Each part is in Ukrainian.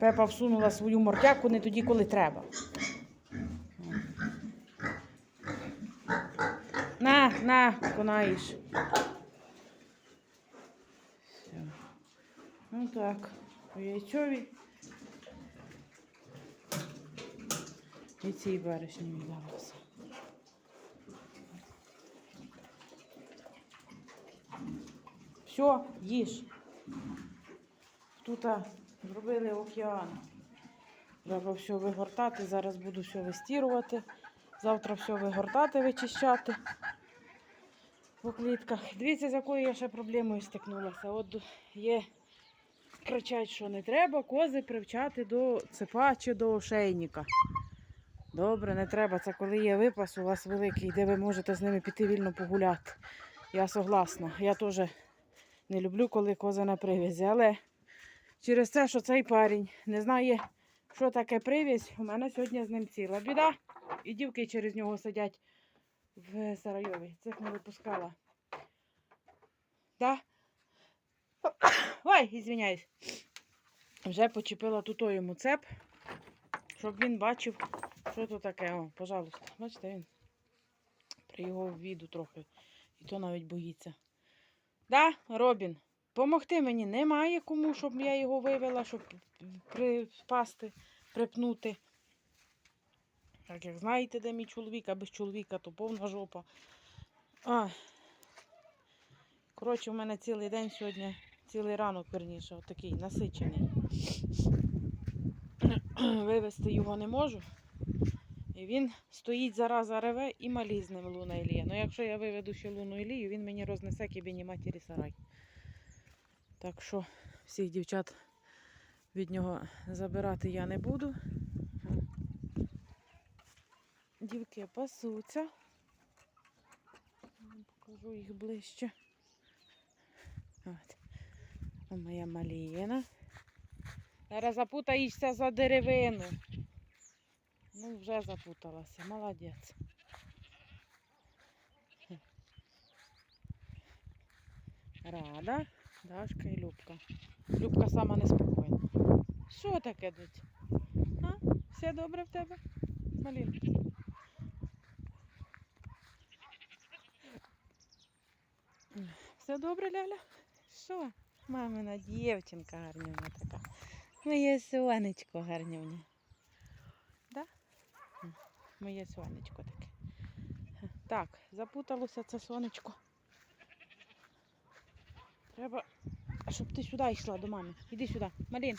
Пепа всунула свою мордяку не тоді, коли треба. На, на, конаєш. Ну так, яйцьові. І цій баришні віддалося. Все, їж. Тут зробили океан. Треба все вигортати. Зараз буду все вистірувати. Завтра все вигортати, вичищати по клітках. Дивіться, з якою я ще проблемою стикнулася. От є, кричать, що не треба кози привчати до цепа чи до ошейника. Добре, не треба. Це коли є випас у вас великий, де ви можете з ними піти вільно погуляти. Я согласна. Я теж не люблю, коли коза на привязі. Але через те, що цей парень не знає, що таке привязь, у мене сьогодні з ним ціла біда. І дівки через нього сидять в Сарайові. Цих не випускала. Да? Ой, ізвиняюсь. Вже почепила тут йому цеп, щоб він бачив, що то таке. О, пожалуйста. Бачите, він при його віду трохи. І то навіть боїться. Да, Робін, помогти мені немає кому, щоб я його вивела, щоб припасти, припнути. Так як знаєте, де мій чоловік, а без чоловіка, то повна жопа. А. Коротше, у мене цілий день сьогодні, цілий ранок, верніше, отакий насичений. Вивезти його не можу. І він стоїть зараза реве і малі з ним Луна Ілія. Ну якщо я виведу ще Луну Ілію, він мені рознесе кібіні матері сарай. Так що всіх дівчат від нього забирати я не буду. Дівки пасуться. Покажу їх ближче. От. Моя маліна. Зараз запутаєшся за деревину. Ну, вже запуталася. Молодець. Рада, Дашка і Любка. Любка сама неспокійна. Що таке, дуть? А? Все добре в тебе? Малінка? Все добре, Ляля? Що? Мамина дівчинка гарнівна така. Моє сонечко гарнівне. Да? Моє сонечко таке. Так, запуталося це сонечко. Треба, щоб ти сюди йшла до мами. Іди сюди. Малін.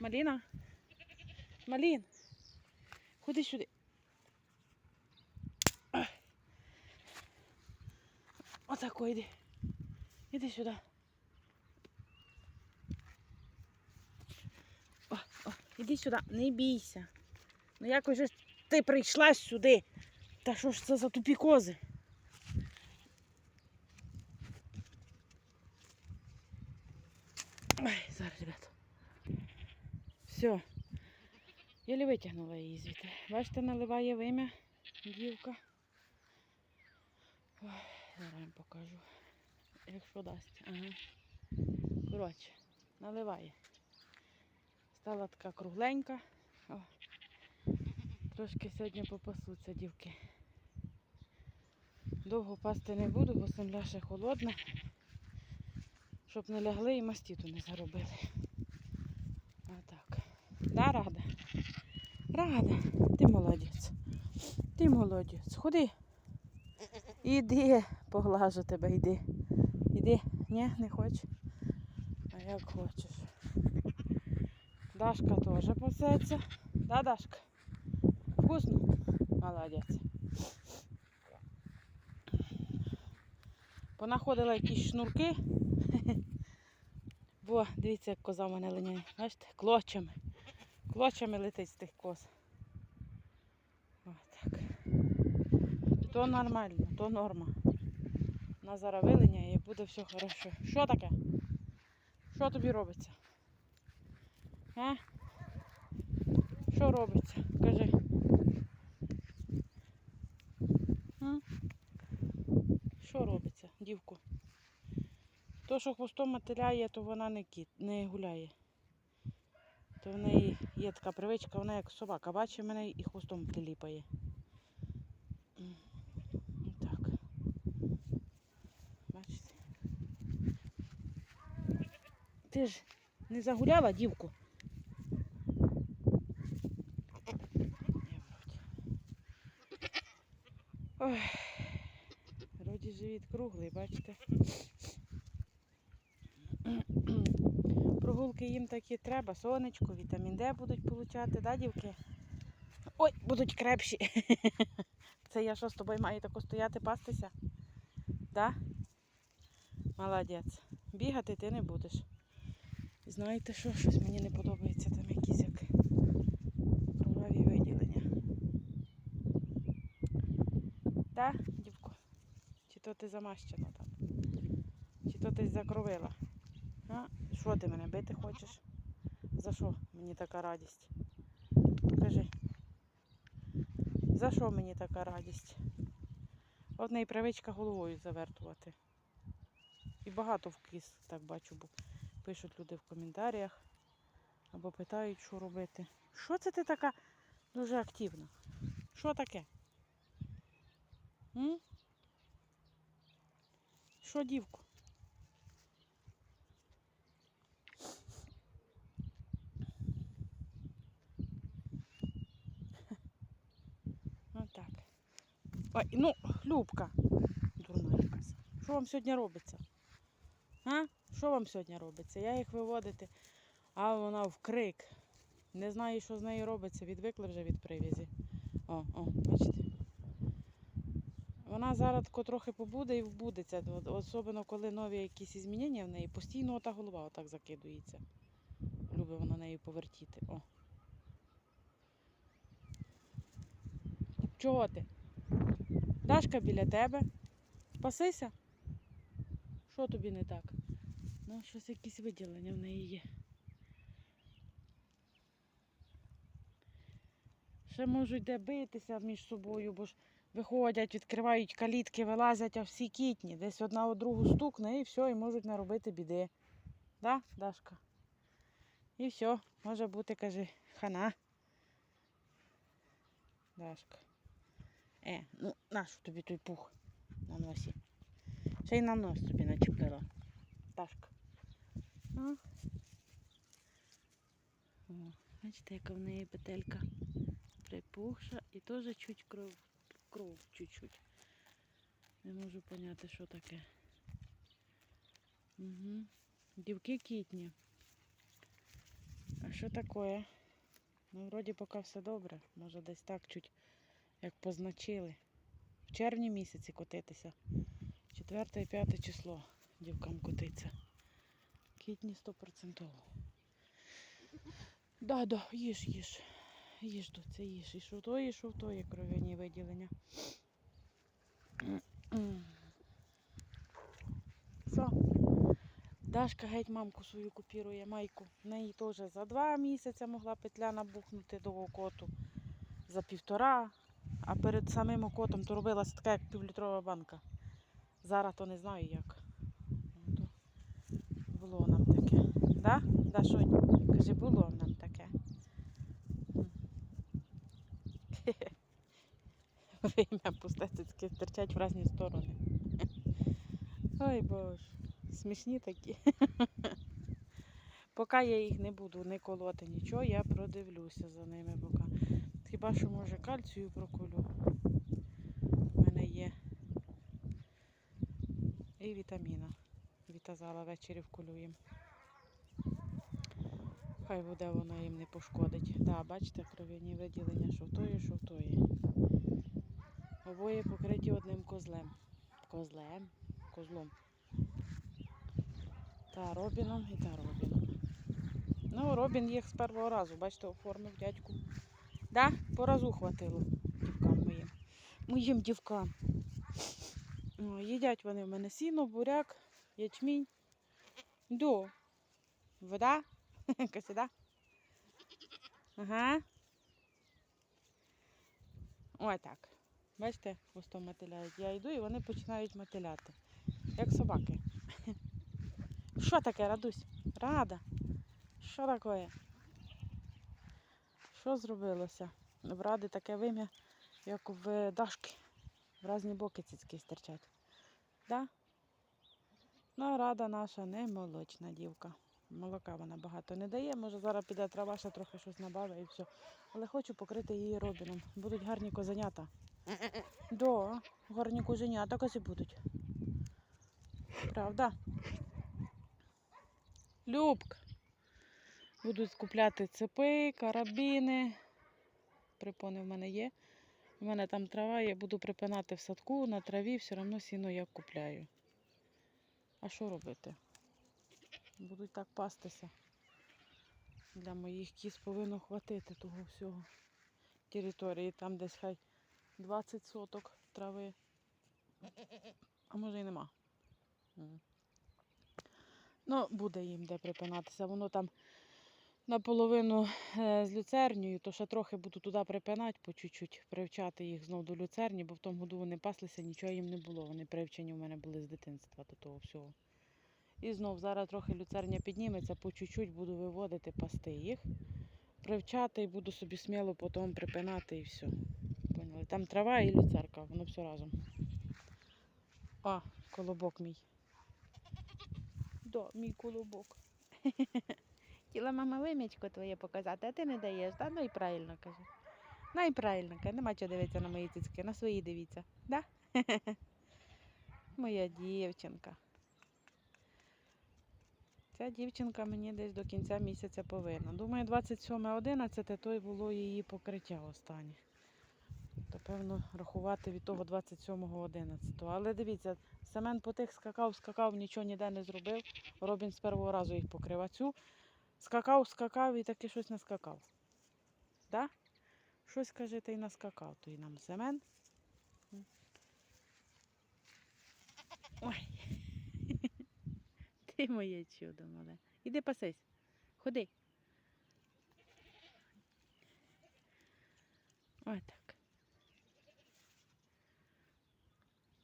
Маліна. Малін. Ходи сюди. Отако йди. Іди сюди. О, о, іди сюди, не бійся. Ну якось же ти прийшла сюди. Та що ж це за тупі кози? Ой, зараз, ребята. Все. Єлі витягнула її звідти. Бачите, наливає вим'я дівка. Ой, зараз вам покажу. Якщо дасть. Ага. Коротше, наливає. Стала така кругленька. О. Трошки сьогодні попасуться дівки. Довго пасти не буду, бо земля ще холодна. Щоб не лягли і мастіту не заробили. Отак. Да, рада? Рада, ти молодець. Ти молодець. Ходи. Іди, поглажу тебе, йди. Іди. Ні, не хочеш? А як хочеш. Дашка теж пасеться. Да, Дашка? Вкусно? Молодець. Понаходила якісь шнурки. Бо, дивіться, як коза в мене линяє. Бачите, клочами. Клочами летить з тих коз. Отак. То нормально, то норма. Вона зараз вилиняє і буде все хорошо. Що таке? Що тобі робиться? А? Що робиться? Кажи. Що робиться, дівку? То, що хвостом мотиляє, то вона не кіт, не гуляє. то в неї є така привичка, вона як собака бачить мене і хвостом приліпає. Так. Бачите? Ти ж не загуляла, дівку? Ой. Вроді живіт круглий, бачите? Прогулки їм такі треба, сонечко, вітамін Д будуть получати, да, дівки? Ой, будуть крепші. Це я що з тобою маю тако стояти, пастися? Да? Молодець. Бігати ти не будеш. Знаєте що, щось мені не подобається, там якісь як кроваві виділення. Да, дівко? Чи то ти замащена там? Чи то ти закровила? Що ти мене бити хочеш? За що мені така радість? Кажи. За що мені така радість? От в неї привичка головою завертувати. І багато в так бачу, бо пишуть люди в коментарях або питають, що робити. Що це ти така дуже активна? Що таке? М? Що, дівку? Отак. Ой, ну, Любка, дурна якась. Що вам сьогодні робиться? А? Що вам сьогодні робиться? Я їх виводити, а вона в крик. Не знаю, що з нею робиться. Відвикли вже від привізі. О, о, бачите. Вона зараз трохи побуде і вбудеться. Особливо, коли нові якісь змінення в неї, постійно ота голова отак закидується. Любить вона нею повертіти. О. Чого ти? Дашка біля тебе. Пасися? Що тобі не так? Ну, щось якісь виділення в неї є. Ще можуть де битися між собою, бо ж виходять, відкривають калітки, вилазять, а всі кітні. Десь одна у другу стукне і все, і можуть наробити біди. Да, Дашка? І все, може бути, каже, хана. Дашка. Е, ну нащо тобі той пух на носі? Ще й на нос тобі начепила. Дашка. А? О, бачите, яка в неї петелька припухша і теж чуть кров, кров чуть-чуть. Не можу поняти, що таке. Угу. Дівки кітні. А що таке? Ну, вроді поки все добре. Може десь так чуть як позначили. В червні місяці котитися. Четверте і п'яте число дівкам котиться. Кітні 100%. Да, да, їж, їж. Їж, доця, їж. І що то, і що то є кров'яні виділення. Все. Дашка геть мамку свою купірує майку. В неї теж за два місяці могла петля набухнути до окоту. За півтора. А перед самим окотом то робилася така, як півлітрова банка. Зараз то не знаю як. Було нам таке. Да? Да, Шонь? Каже, було нам таке. Вим'я пустецьке стирчать в різні сторони. Ой боже, смішні такі. Поки я їх не буду не колоти нічого, я продивлюся за ними поки. Хіба що може кальцію проколю. У мене є і вітаміна. Вітазала ввечері вколю. Хай буде воно їм не пошкодить. Так, да, бачите, кров'яні виділення, що в тої, що в тої. Обоє покриті одним козлем. Козлем? Козлом. Та Робіном і та Робіном. Ну, Робін їх з першого разу, бачите, оформив дядьку. Да? По разу хватило дівкам моїм. Моїм дівкам. Їдять вони в мене сіно, буряк, ячмінь. До. Вода. Каже, да? Ага. Ой так. Бачите, хвостом мотиляють. Я йду і вони починають мотиляти. Як собаки. Що таке, Радусь? Рада? Що таке? Що зробилося? В ради таке вим'я, як в Дашки. В різні боки цицьки стирчать. Да? Ну, рада наша не молочна дівка. Молока вона багато не дає. Може зараз піде трава, ще трохи щось набавить і все. Але хочу покрити її робіном. Будуть гарні козенята. Да, гарні козенята кози будуть. Правда? Любка. Будуть купляти цепи, карабіни. Припони в мене є. У мене там трава, я буду припинати в садку, на траві, все одно сіно я купляю. А що робити? Будуть так пастися. Для моїх кіз повинно хватити того всього. Території там десь хай 20 соток трави. А може і нема. Ну, буде їм де припинатися. Воно там наполовину е, з люцернею, то ще трохи буду туди припинати по чуть-чуть, привчати їх знов до люцерні, бо в тому году вони паслися, нічого їм не було. Вони привчені в мене були з дитинства до того всього. І знов зараз трохи люцерня підніметься, по чуть-чуть буду виводити, пасти їх, привчати і буду собі сміло потім припинати і все. Поняли? Там трава і люцерка, воно все разом. А, колобок мій. Да, мій колобок. Хотіла мама вимічко твоє показати, а ти не даєш, да? Ну і правильно каже. Ну і правильно каже, нема чого дивитися на мої цицьки, на свої дивіться, да? Моя дівчинка. Ця дівчинка мені десь до кінця місяця повинна. Думаю, 27.11 то й було її покриття останнє. То, певно, рахувати від того 27.11. Але дивіться, Семен по тих скакав, скакав, нічого ніде не зробив. Робін з першого разу їх покрив. А цю скакав, скакав і таки щось наскакав. Да? Щось, каже, ти й наскакав, то й нам Семен. Ой. Ти моє чудо мале. Іди пасись. Ходи. Ой так.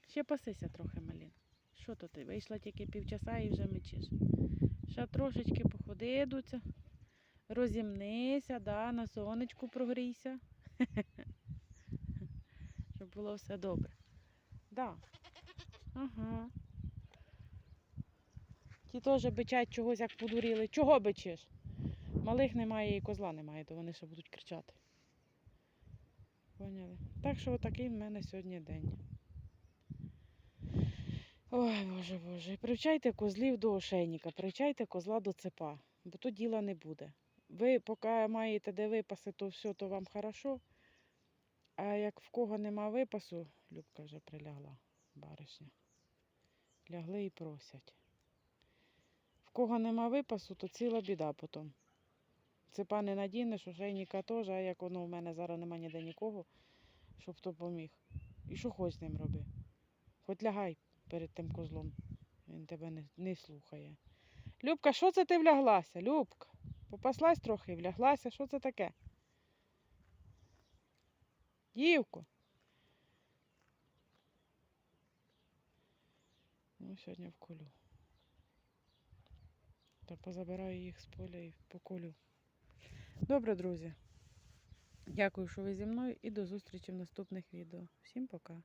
Ще пасися трохи, Малін. Що то ти? Вийшла тільки півчаса і вже мечиш. Ще трошечки походи, Дуця. Розімнися, да, на сонечку прогрійся. Щоб було все добре. Да. Ага. Ті теж бичать чогось, як подуріли. Чого бичиш? Малих немає і козла немає, то вони ще будуть кричати. Поняли? Так що отакий в мене сьогодні день. Ой, боже боже. Привчайте козлів до ошейника, привчайте козла до цепа, бо то діла не буде. Ви поки маєте де випаси, то все, то вам хорошо. А як в кого нема випасу, Любка вже прилягла, баришня. Лягли і просять. В кого нема випасу, то ціла біда потім. Цепа не надінеш, ошейника теж, а як воно в мене зараз нема ніде нікого, щоб хто поміг. І що хоч з ним роби. Хоч лягай перед тим козлом. Він тебе не, не слухає. Любка, що це ти вляглася? Любка, попаслась трохи і вляглася. Що це таке? Дівко. Ну, сьогодні вколю. Та позабираю їх з поля і поколю. Добре, друзі. Дякую, що ви зі мною і до зустрічі в наступних відео. Всім пока.